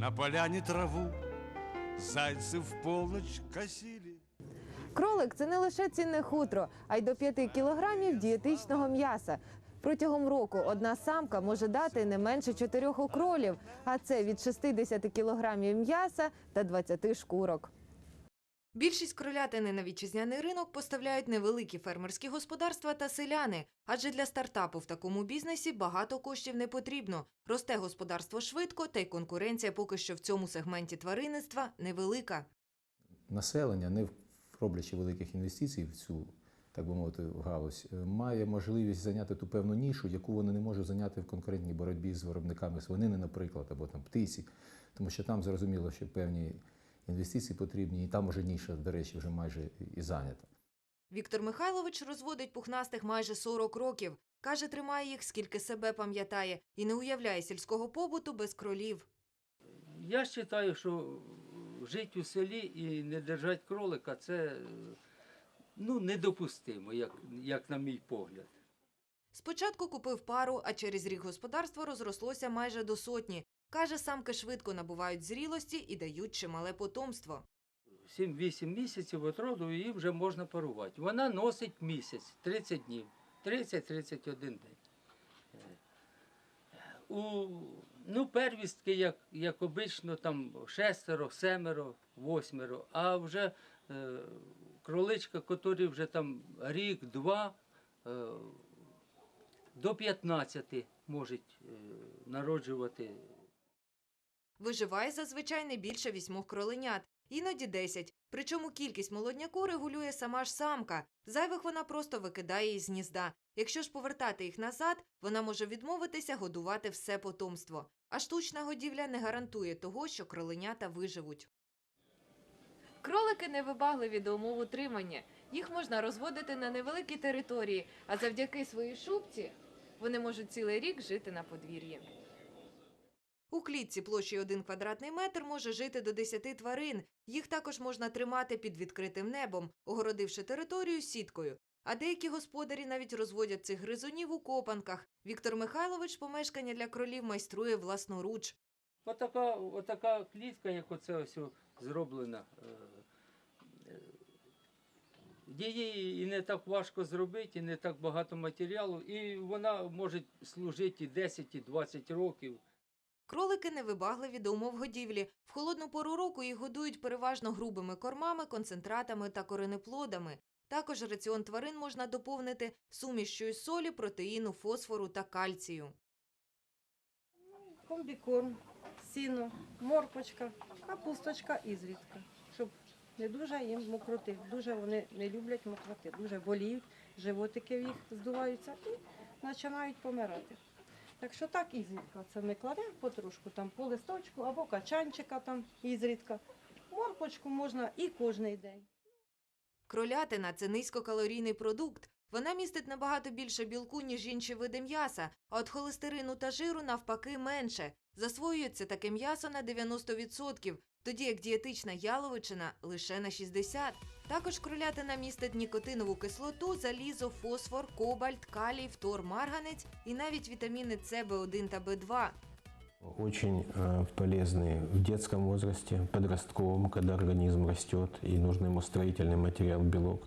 На поляні траву зайці в полночь косили. Кролик це не лише цінне хутро, а й до 5 кілограмів дієтичного м'яса. Протягом року одна самка може дати не менше чотирьох окролів, а це від 60 кілограмів м'яса та 20 шкурок. Більшість кролятини на вітчизняний ринок поставляють невеликі фермерські господарства та селяни, адже для стартапу в такому бізнесі багато коштів не потрібно. Росте господарство швидко, та й конкуренція поки що в цьому сегменті тваринництва невелика. населення, не роблячи великих інвестицій в цю, так би мовити, галузь, е, має можливість зайняти ту певну нішу, яку вони не можуть зайняти в конкурентній боротьбі з виробниками свинини, наприклад, або там птиці, тому що там зрозуміло, що певні інвестиції потрібні, і там уже ніша, до речі, вже майже і зайнята. Віктор Михайлович розводить пухнастих майже 40 років. Каже, тримає їх скільки себе пам'ятає, і не уявляє сільського побуту без кролів. Я вважаю, що жити у селі і не держати кролика це ну, недопустимо, як, як на мій погляд. Спочатку купив пару, а через рік господарство розрослося майже до сотні. Каже, самки швидко набувають зрілості і дають чимале потомство. 7-8 місяців від роду її вже можна парувати. Вона носить місяць, 30 днів, 30-31 день. Е, У, ну, первістки, як, як обично, там шестеро, семеро, восьмеро, а вже е, кроличка, котрі вже там рік-два, е, до 15 можуть е, народжувати Виживає зазвичай не більше вісьмох кроленят, іноді десять. Причому кількість молодняку регулює сама ж самка. Зайвих вона просто викидає із гнізда. Якщо ж повертати їх назад, вона може відмовитися годувати все потомство. А штучна годівля не гарантує того, що кроленята виживуть. Кролики невибагливі до умов утримання. Їх можна розводити на невеликій території, а завдяки своїй шубці вони можуть цілий рік жити на подвір'ї. У клітці площею 1 квадратний метр може жити до 10 тварин. Їх також можна тримати під відкритим небом, огородивши територію сіткою. А деякі господарі навіть розводять цих гризунів у копанках. Віктор Михайлович помешкання для кролів майструє власноруч. Отака, отака клітка, як оце ось зроблена. е, е, Її і не так важко зробити, і не так багато матеріалу, і вона може служити і 10, і 20 років. Кролики невибагливі до умов годівлі. В холодну пору року їх годують переважно грубими кормами, концентратами та коренеплодами. Також раціон тварин можна доповнити сумішчю солі, протеїну, фосфору та кальцію. комбікорм, сіно, морпочка, капусточка і зрідка, щоб не дуже їм мокроти. Дуже вони не люблять мокроти, дуже боліють, животики в їх здуваються і починають помирати. Так що так ізрідка. Це ми кладемо потрошку там по листочку або качанчика там ізрідка. Морпочку можна і кожний день. Кролятина це низькокалорійний продукт. Вона містить набагато більше білку, ніж інші види м'яса, а от холестерину та жиру навпаки менше. Засвоюється таке м'ясо на 90%, тоді як дієтична яловичина лише на 60%. Також кролятина містить нікотинову кислоту, залізо, фосфор, кобальт, калій, фтор, марганець і навіть вітаміни С, Б1 та Б2. Очень э, полезны в детском возрасте, подростковом, когда организм растет и нужен ему строительный материал белок.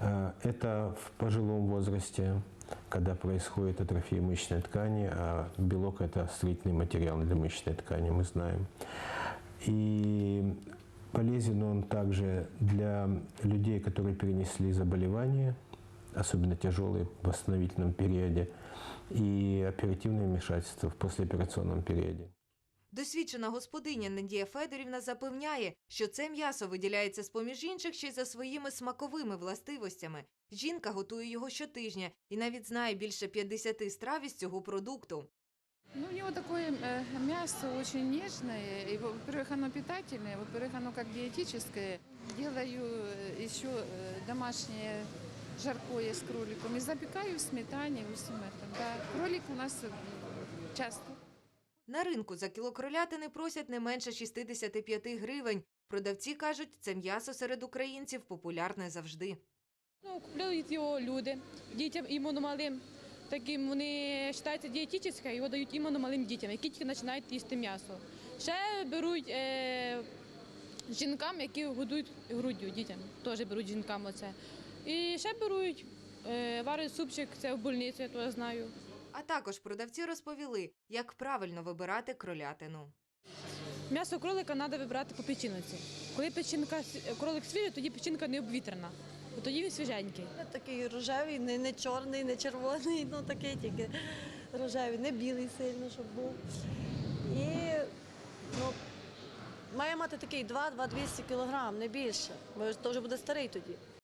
Э, это в пожилом возрасте, когда происходит атрофия мышечной ткани, а белок это строительный материал для мышечной ткани, мы знаем. И полезен он также для людей, которые перенесли заболевания, особенно тяжелые в восстановительном периоде, и оперативное вмешательство в послеоперационном периоде. Досвідчена господиня Надія Федорівна запевняє, що це м'ясо виділяється з-поміж інших ще й за своїми смаковими властивостями. Жінка готує його щотижня і навіть знає більше 50 страв із цього продукту. Ну, у него такое э, мясо очень нежное. И, во-первых, оно питательное, во-вторых, оно как диетическое. Делаю э, еще э, домашнее жаркое с кроликом и запекаю в сметане, во всем этом. Да. Кролик у нас э, часто. На ринку за кіло кролятини просять не менше 65 гривень. Продавці кажуть, це м'ясо серед українців популярне завжди. Ну, купляють його люди, дітям іменно малим. таким вони вважаються дієтичним, його дають іменно малим дітям, які тільки починають їсти м'ясо. Ще беруть е, жінкам, які годують груддю дітям, теж беруть жінкам оце. І ще беруть, е, варять супчик, це в больниці, я то знаю. А також продавці розповіли, як правильно вибирати кролятину. М'ясо кролика треба вибирати по печінці. Коли печінка кролик свіжий, тоді печінка не обвітрена. Тоді він свіженький. Такий рожевий, не, не чорний, не червоний, ну такий тільки рожевий, не білий сильно, щоб був. І ну, має мати такий 2-2-200 кілограм, не більше, бо то вже буде старий тоді.